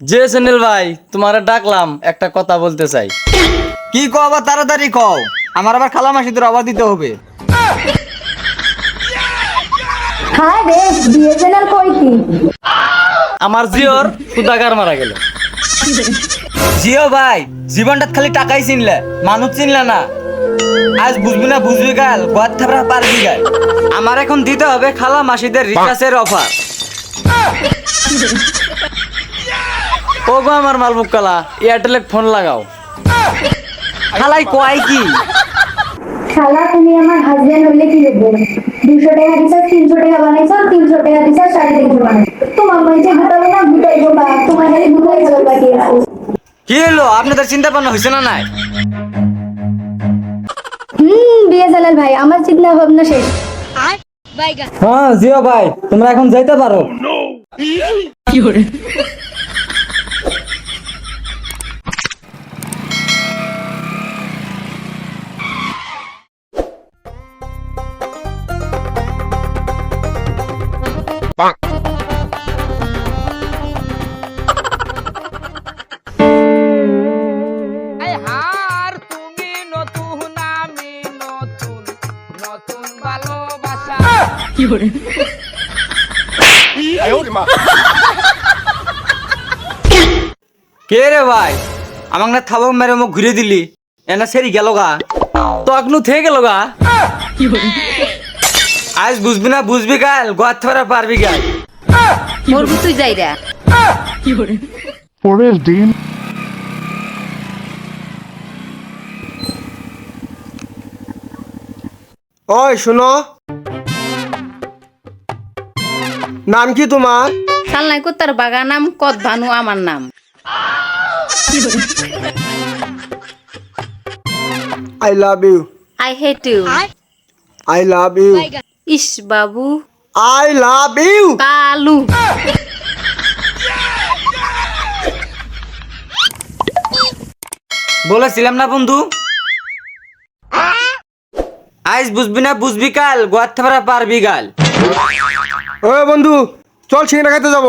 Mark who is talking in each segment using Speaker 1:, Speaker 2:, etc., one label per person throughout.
Speaker 1: যে সুনীল ভাই তোমারে ডাকলাম একটা কথা বলতে চাই।
Speaker 2: কি কও আবার তাড়াতাড়ি কও? আমার আবার খালা মাসিদের আবার দিতে হবে।
Speaker 3: হায় রে বিএসএনএল কই কি?
Speaker 1: আমার জিওর সুদাগার মারা গেল।
Speaker 2: জিও ভাই জীবনটা খালি টাকাই চিনলে মানুষ চিনলে না। আজ বুঝবি না বুঝবি গাল থাপড়া পারবি গাল। আমার এখন দিতে হবে খালা মাসিদের রিচার্জের অফার।
Speaker 1: ও গো আমার মালবুক কালা এয়ারটেলে ফোন লাগাও।
Speaker 2: খালাই কয় কি?
Speaker 3: শালা তুমি আমার হাজবেন্ড হইলে কি দেবো? দুশো টাকা রিচার্জ তিনশো টাকা বানাইছো তিনশো টাকা রিচার্জ সাড়ে তিনশো বানাই তোমার মধ্যে গুটাবো না গুটাইবো না তোমার খালি গুটাই যাবে বাকি আছে?
Speaker 2: কি হলো আপনাদের চিন্তা ভাবনা হয়েছে না নাই?
Speaker 3: হুম বিএসএনএল ভাই আমার চিন্তা ভাবনা শেষ।
Speaker 2: হ্যাঁ জিও ভাই তোমরা এখন যাইতে পারো।
Speaker 4: হার
Speaker 2: কে রে ভাই? আমাকে না থাবক মেরে মুখ ঘুরে দিলি। এনা সেরি গেল গা।
Speaker 1: তো একনু থেকে গেল গা।
Speaker 2: আজ বুঝবি না বুঝবি কাল গোয়ার থাপড়া পারবি গাল।
Speaker 5: মরবি তুই যাইরা
Speaker 6: পরের দিন
Speaker 7: ওই শুনো। নাম কি তোমার?
Speaker 5: সালনাই কুত্তার বাগা নাম কত ভানু আমার নাম।
Speaker 7: I love you
Speaker 5: I hate you
Speaker 7: I love you
Speaker 5: is Babu.
Speaker 7: I love you
Speaker 5: Kalu.
Speaker 2: বলেছিলাম না বন্ধু? আজ বুঝবি না বুঝবি কাল গোয়ার থাপড়া পারবি গাল
Speaker 7: ওই বন্ধু চল সিঙ্গড়া খাইতে যাব।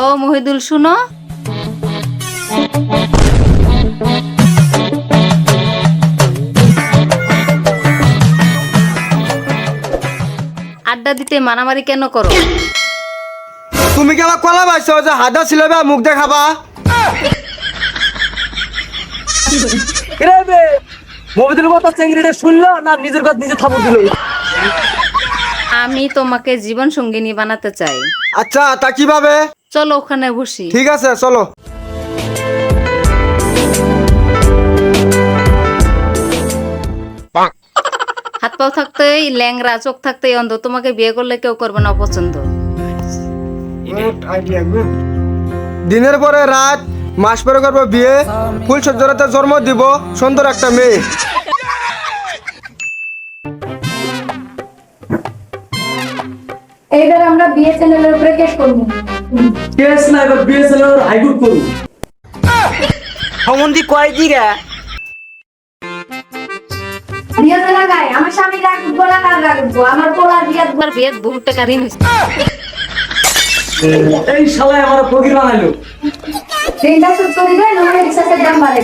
Speaker 5: ও মহিদুল শুনো। আড্ডা দিতে মারামারি কেন করো?
Speaker 7: তুমি কি আমার কলা পাইছো যে হাদা ছিল বা মুখ দেখাবা?
Speaker 1: মবিদুল কথা চেঙ্গিটা শুনলো না নিজের কথা নিজে থাপড় দিল?
Speaker 5: আমি তোমাকে জীবন সঙ্গিনী বানাতে চাই।
Speaker 7: আচ্ছা তা কীভাবে?
Speaker 5: চলো ওখানে বসি।
Speaker 7: ঠিক আছে চলো।
Speaker 5: হাত পাও থাকতেই ল্যাংরা চোখ থাকতেই অন্ধ। তোমাকে বিয়ে করলে কেউ করবে না অপছন্দ।
Speaker 7: দিনের পরে রাত মাস পরে করব বিয়ে ফুল সজ্জরাতে জন্ম দিব সুন্দর একটা মেয়ে।
Speaker 3: এইবার আমরা বিএসএনএল এর উপরে কেস করব।
Speaker 1: কেস না এবার বিএসএনএল এর হাইকোর্ট করুন
Speaker 2: সম্বন্ধি কয় রে
Speaker 3: বিএসএনএল গায় আমার স্বামী রাখব না কার রাখব আমার পোলার বিয়াত
Speaker 5: তোমার বিয়ে বহু টাকা ঋণ হয়েছে।
Speaker 1: এই শালায় আমার ফকির বানাইলো।
Speaker 3: ঋণটা শোধ করে দেয় নইলে রিসার্চের দাম বাড়াই